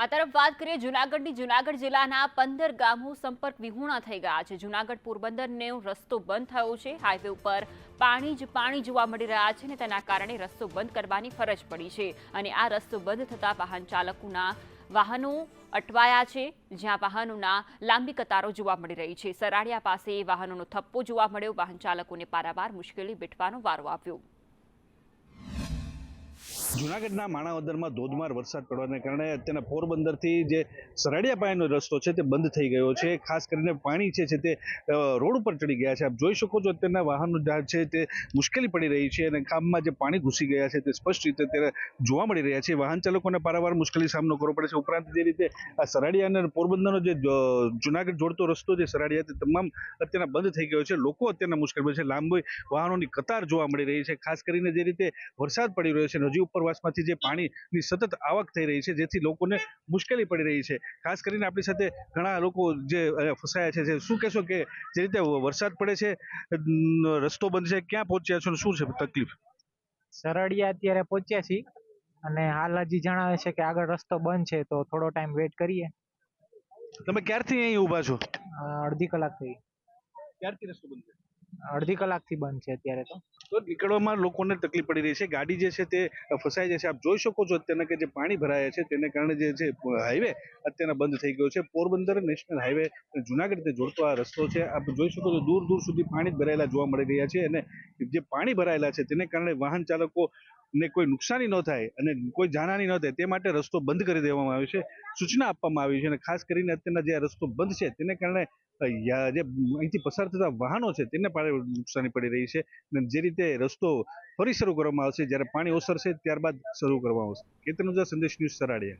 આ તરફ વાત કરીએ જુનાગઢની. જુનાગઢ જિલ્લાના પંદર ગામો સંપર્ક વિહોણા થઈ ગયા છે. જુનાગઢ પોરબંદરનો રસ્તો બંધ થયો છે. હાઈવે ઉપર પાણી જ પાણી જોવા મળી રહ્યા છે અને તેના કારણે રસ્તો બંધ કરવાની ફરજ પડી છે. અને આ રસ્તો બંધ થતા વાહન ચાલકોના વાહનો અટવાયા છે. જ્યાં વાહનોના લાંબી કતારો જોવા મળી રહી છે. સરાડિયા પાસે વાહનોનો થપ્પો જોવા મળ્યો. વાહન ચાલકોને પારાવાર મુશ્કેલી બેઠવાનો વારો આવ્યો. જુનાગઢના માણાવદરમાં ધોધમાર વરસાદ પડવાને કારણે અત્યારના પોરબંદરથી જે સરાડિયા પાયાનો રસ્તો છે તે બંધ થઈ ગયો છે. ખાસ કરીને પાણી છે તે રોડ ઉપર ચડી ગયા છે. આપ જોઈ શકો છો અત્યારના વાહનો છે તે મુશ્કેલી પડી રહી છે અને ખામમાં જે પાણી ઘૂસી ગયા છે તે સ્પષ્ટ રીતે અત્યારે જોવા મળી રહ્યા છે. વાહન ચાલકોને પારાવાર મુશ્કેલી સામનો કરવો પડે છે. ઉપરાંત જે રીતે આ સરાડિયા અને પોરબંદરનો જે જુનાગઢ જોડતો રસ્તો જે સરાડિયા તે તમામ અત્યારના બંધ થઈ ગયો છે. લોકો અત્યારના મુશ્કેલ છે. લાંબી વાહનોની કતાર જોવા મળી રહી છે. ખાસ કરીને જે રીતે વરસાદ પડી રહ્યો છે નદી ઉપરવાસમાંથી જે પાણીની સતત આવક થઈ રહી છે જેથી લોકોને મુશ્કેલી પડી રહી છે. ખાસ કરીને આપણી સાથે ઘણા લોકો જે ફસાયા છે જે શું કહેશો કે જે રીતે વરસાદ પડે છે રસ્તો બંધ છે ક્યાં પહોંચ્યા છો અને શું છે તકલીફ? સરળિયા અત્યારે પહોંચ્યા છીએ અને હાલ હજી જણાવે છે કે આગળ રસ્તો બંધ છે તો થોડો ટાઈમ વેઇટ કરીએ. તમે ક્યારથી અહીં ઊભા છો? અડધી કલાક થઈ ક્યારથી રસ્તો બંધ છે? અડધી કલાકથી બંધ છે અત્યારે તો. નીકળવામાં લોકોને તકલીફ પડી રહી છે. ગાડી જે છે તે ફસાઈ જાય છે આપ જોઈ શકો છો અત્યારના કે જે પાણી ભરાયા છે તેને કારણે જે છે, હાઈવે અત્યારના બંધ થઈ ગયો છે. પોરબંદર નેશનલ હાઈવે જુનાગઢ જોડતો આ રસ્તો છે. આપ જોઈ શકો છો દૂર દૂર સુધી પાણી ભરાયેલા જોવા મળી રહ્યા છે અને જે પાણી ભરાયેલા છે તેને કારણે વાહન ચાલકો ને કોઈ નુકસાની ન થાય અને કોઈ જાનહાની ન થાય તે માટે રસ્તો બંધ કરી દેવામાં આવ્યો છે. સૂચના આપવામાં આવી છે અને ખાસ કરીને અત્યારના જે રસ્તો બંધ છે તેને કારણે જે અહીંથી પસાર થતા વાહનો છે તેને ભારે નુકસાની પડી રહી છે. અને જે રીતે રસ્તો ફરી શરૂ કરવામાં આવશે, જ્યારે પાણી ઓસરશે, ત્યારબાદ શરૂ કરવામાં આવશે. કેતન સંદેશ ન્યૂઝ સરાડિયા.